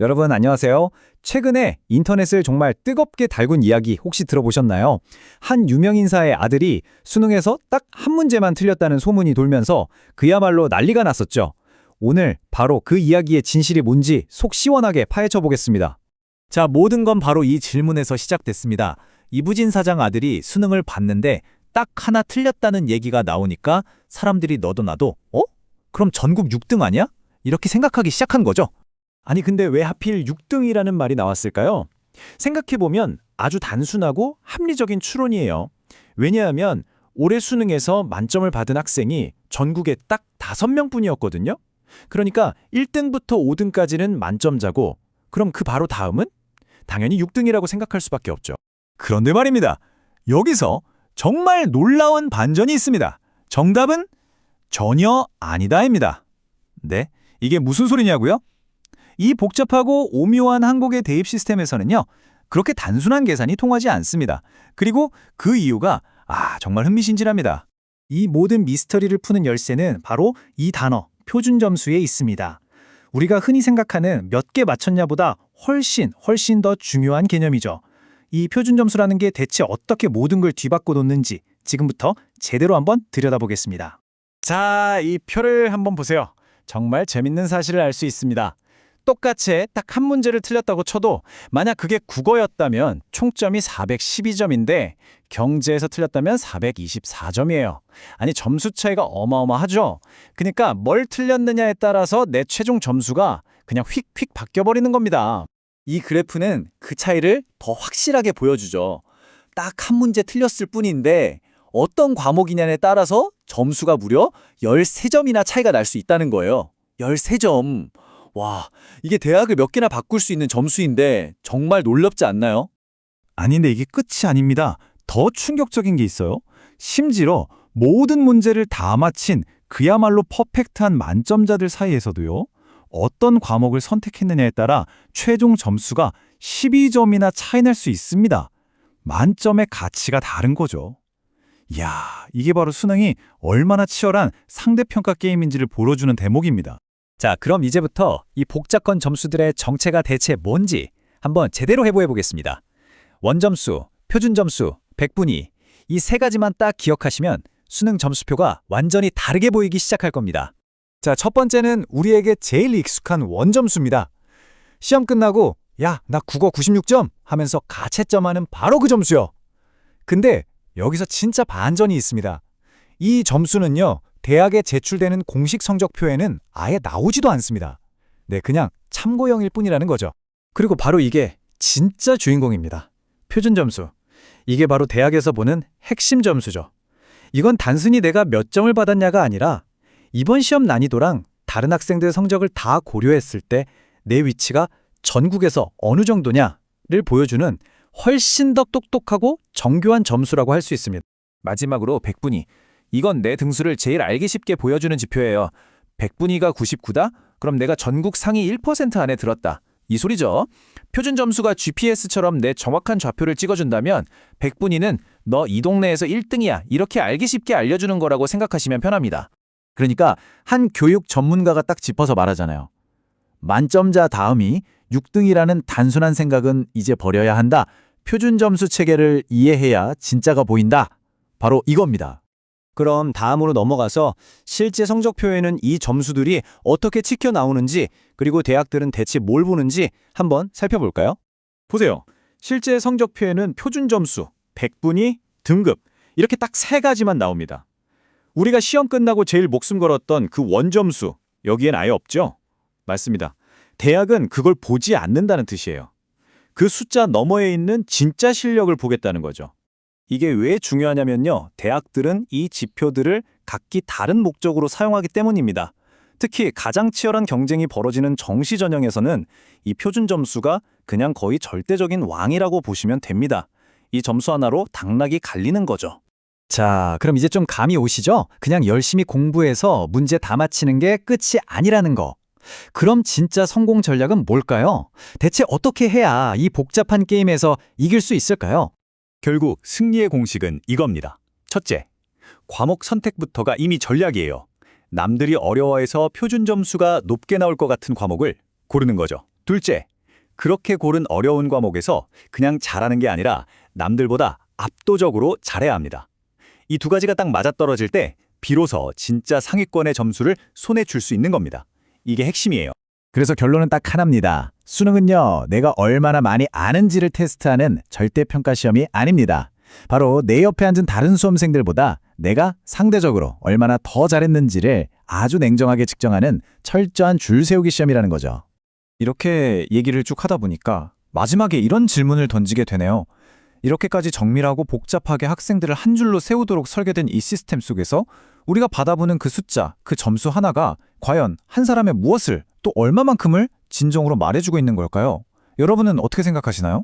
여러분 안녕하세요. 최근에 인터넷을 정말 뜨겁게 달군 이야기 혹시 들어보셨나요? 한 유명 인사의 아들이 수능에서 딱 한 문제만 틀렸다는 소문이 돌면서 그야말로 난리가 났었죠. 오늘 바로 그 이야기의 진실이 뭔지 속 시원하게 파헤쳐 보겠습니다. 자, 모든 건 바로 이 질문에서 시작됐습니다. 이부진 사장 아들이 수능을 봤는데 딱 하나 틀렸다는 얘기가 나오니까 사람들이 너도 나도 어? 그럼 전국 6등 아니야? 이렇게 생각하기 시작한 거죠. 아니 근데 왜 하필 6등이라는 말이 나왔을까요? 생각해보면 아주 단순하고 합리적인 추론이에요. 왜냐하면 올해 수능에서 만점을 받은 학생이 전국에 딱 5명뿐이었거든요. 그러니까 1등부터 5등까지는 만점자고 그럼 그 바로 다음은? 당연히 6등이라고 생각할 수밖에 없죠. 그런데 말입니다. 여기서 정말 놀라운 반전이 있습니다. 정답은 전혀 아니다입니다. 네, 이게 무슨 소리냐고요? 이 복잡하고 오묘한 한국의 대입 시스템에서는요, 그렇게 단순한 계산이 통하지 않습니다. 그리고 그 이유가 아 정말 흥미진진합니다. 이 모든 미스터리를 푸는 열쇠는 바로 이 단어, 표준 점수에 있습니다. 우리가 흔히 생각하는 몇 개 맞췄냐보다 훨씬, 훨씬 더 중요한 개념이죠. 이 표준 점수라는 게 대체 어떻게 모든 걸 뒤바꿔 놓는지 지금부터 제대로 한번 들여다보겠습니다. 자, 이 표를 한번 보세요. 정말 재밌는 사실을 알 수 있습니다. 똑같이 딱 한 문제를 틀렸다고 쳐도 만약 그게 국어였다면 총점이 412점인데 경제에서 틀렸다면 424점이에요. 아니 점수 차이가 어마어마하죠. 그러니까 뭘 틀렸느냐에 따라서 내 최종 점수가 그냥 휙휙 바뀌어버리는 겁니다. 이 그래프는 그 차이를 더 확실하게 보여주죠. 딱 한 문제 틀렸을 뿐인데 어떤 과목이냐에 따라서 점수가 무려 13점이나 차이가 날 수 있다는 거예요. 13점. 와, 이게 대학을 몇 개나 바꿀 수 있는 점수인데 정말 놀랍지 않나요? 아니, 근데 이게 끝이 아닙니다. 더 충격적인 게 있어요. 심지어 모든 문제를 다 맞힌 그야말로 퍼펙트한 만점자들 사이에서도요. 어떤 과목을 선택했느냐에 따라 최종 점수가 12점이나 차이 날 수 있습니다. 만점의 가치가 다른 거죠. 이야, 이게 바로 수능이 얼마나 치열한 상대평가 게임인지를 보여주는 대목입니다. 자, 그럼 이제부터 이 복잡한 점수들의 정체가 대체 뭔지 한번 제대로 해보해 보겠습니다. 원점수, 표준점수, 백분위 이 세 가지만 딱 기억하시면 수능 점수표가 완전히 다르게 보이기 시작할 겁니다. 자, 첫 번째는 우리에게 제일 익숙한 원점수입니다. 시험 끝나고 야, 나 국어 96점 하면서 가채점하는 바로 그 점수요. 근데 여기서 진짜 반전이 있습니다. 이 점수는요, 대학에 제출되는 공식 성적표에는 아예 나오지도 않습니다. 네, 그냥 참고형일 뿐이라는 거죠. 그리고 바로 이게 진짜 주인공입니다. 표준 점수. 이게 바로 대학에서 보는 핵심 점수죠. 이건 단순히 내가 몇 점을 받았냐가 아니라 이번 시험 난이도랑 다른 학생들 성적을 다 고려했을 때 내 위치가 전국에서 어느 정도냐를 보여주는 훨씬 더 똑똑하고 정교한 점수라고 할 수 있습니다. 마지막으로 백분위. 이건 내 등수를 제일 알기 쉽게 보여주는 지표예요. 백분위가 99다? 그럼 내가 전국 상위 1% 안에 들었다. 이 소리죠. 표준 점수가 GPS처럼 내 정확한 좌표를 찍어준다면 백분위는 너 이 동네에서 1등이야. 이렇게 알기 쉽게 알려주는 거라고 생각하시면 편합니다. 그러니까 한 교육 전문가가 딱 짚어서 말하잖아요. 만점자 다음이 6등이라는 단순한 생각은 이제 버려야 한다. 표준 점수 체계를 이해해야 진짜가 보인다. 바로 이겁니다. 그럼 다음으로 넘어가서 실제 성적표에는 이 점수들이 어떻게 찍혀 나오는지 그리고 대학들은 대체 뭘 보는지 한번 살펴볼까요? 보세요. 실제 성적표에는 표준 점수, 백분위, 등급 이렇게 딱 세 가지만 나옵니다. 우리가 시험 끝나고 제일 목숨 걸었던 그 원점수 여기엔 아예 없죠? 맞습니다. 대학은 그걸 보지 않는다는 뜻이에요. 그 숫자 너머에 있는 진짜 실력을 보겠다는 거죠. 이게 왜 중요하냐면요. 대학들은 이 지표들을 각기 다른 목적으로 사용하기 때문입니다. 특히 가장 치열한 경쟁이 벌어지는 정시 전형에서는 이 표준 점수가 그냥 거의 절대적인 왕이라고 보시면 됩니다. 이 점수 하나로 당락이 갈리는 거죠. 자, 그럼 이제 좀 감이 오시죠? 그냥 열심히 공부해서 문제 다 맞히는 게 끝이 아니라는 거. 그럼 진짜 성공 전략은 뭘까요? 대체 어떻게 해야 이 복잡한 게임에서 이길 수 있을까요? 결국 승리의 공식은 이겁니다. 첫째, 과목 선택부터가 이미 전략이에요. 남들이 어려워해서 표준 점수가 높게 나올 것 같은 과목을 고르는 거죠. 둘째, 그렇게 고른 어려운 과목에서 그냥 잘하는 게 아니라 남들보다 압도적으로 잘해야 합니다. 이 두 가지가 딱 맞아떨어질 때 비로소 진짜 상위권의 점수를 손에 줄 수 있는 겁니다. 이게 핵심이에요. 그래서 결론은 딱 하나입니다. 수능은요, 내가 얼마나 많이 아는지를 테스트하는 절대평가 시험이 아닙니다. 바로 내 옆에 앉은 다른 수험생들보다 내가 상대적으로 얼마나 더 잘했는지를 아주 냉정하게 측정하는 철저한 줄 세우기 시험이라는 거죠. 이렇게 얘기를 쭉 하다 보니까 마지막에 이런 질문을 던지게 되네요. 이렇게까지 정밀하고 복잡하게 학생들을 한 줄로 세우도록 설계된 이 시스템 속에서 우리가 받아보는 그 숫자, 그 점수 하나가 과연 한 사람의 무엇을 또 얼마만큼을 진정으로 말해주고 있는 걸까요? 여러분은 어떻게 생각하시나요?